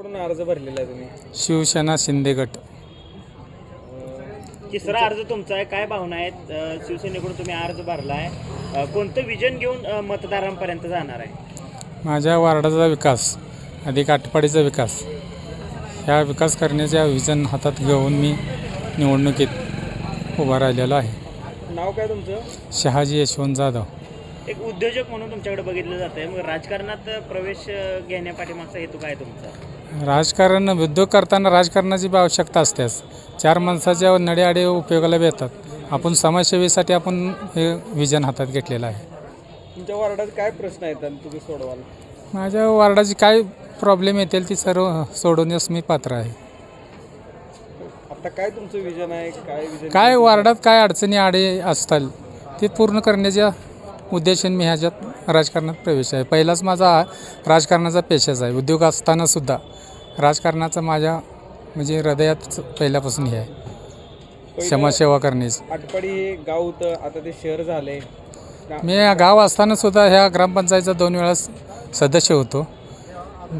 कडून अर्ज भरलेला आहे तुम्ही? शिवसेना शिंदे गट. तिसरा अर्ज तुमचा आहे. काय भावना आहेत? अ, शिवसेनेकडून तुम्ही अर्ज भरलाय. अ, कोणतं विजन घेऊन अ, मतदारांपर्यंत जाणार आहे? माझ्या वार्डाचा विकास अधिक आटपाडीचा विकास. ह्या विकास करण्याच्या विजन हातात घेऊन मी निवडणुकीत उभा राहिलेलो आहे. नाव काय तुमचं? शहाजी यशवंत जाधव. एक उद्योजक म्हणून तुमच्याकडे बघितलं जात आहे मग राजकारणात प्रवेश अ, घेण्यापाठीमागचा हेतू काय तुमचा? राजकारण उद्योग करताना राजकारणाची बी आवश्यकता असतेच. चार माणसाच्या नडेआडे उपयोगाला येतात. आपण समाजसेवेसाठी आपण हे विजन हातात घेतलेलं आहे. तुमच्या वार्डात काय प्रश्न आहेत आणि तुम्ही सोडवाल? माझ्या वार्डाची काय प्रॉब्लेम येतील ती सर्व सोडवण्यास मी पात्र आहे. आता काय तुमचं विजन आहे? काय विजन काय वार्डात काय अडचणी आडे असतील ते पूर्ण करण्याच्या उद्देशाने मी ह्याच्यात राजकारणात प्रवेश आहे. पहिलाच माझा हा राजकारणाचा पेशाच आहे. उद्योग असताना सुद्धा राजकारणाचा माझ्या म्हणजे हृदयात पहिल्यापासून हे आहे. समाजसेवा करण्याची. आटपाडी हे गाव होतं आता ते शहर झाले मी या गाव असताना सुद्धा ह्या ग्रामपंचायतचा दोन वेळा सदस्य होतो.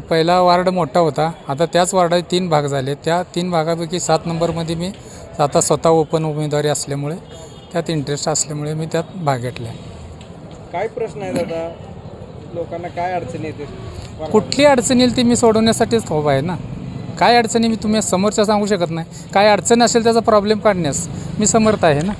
पहिला वार्ड मोठा होता. आता त्याच वार्डात तीन भाग झाले. त्या तीन भागापैकी सात नंबरमध्ये मी आता स्वतः ओपन उमेदवारी असल्यामुळे त्यात इंटरेस्ट असल्यामुळे मी त्यात भाग घेतला. काय प्रश्न आहेत आता लोकांना काय अडचणी येते? कुठली अडचण येईल ती मी सोडवण्यासाठीच उभा आहे ना. काय अडचणी मी तुम्ही समोरच्या सांगू शकत नाही. काय अडचण असेल त्याचा प्रॉब्लेम काढण्यास मी समर्थ आहे ना.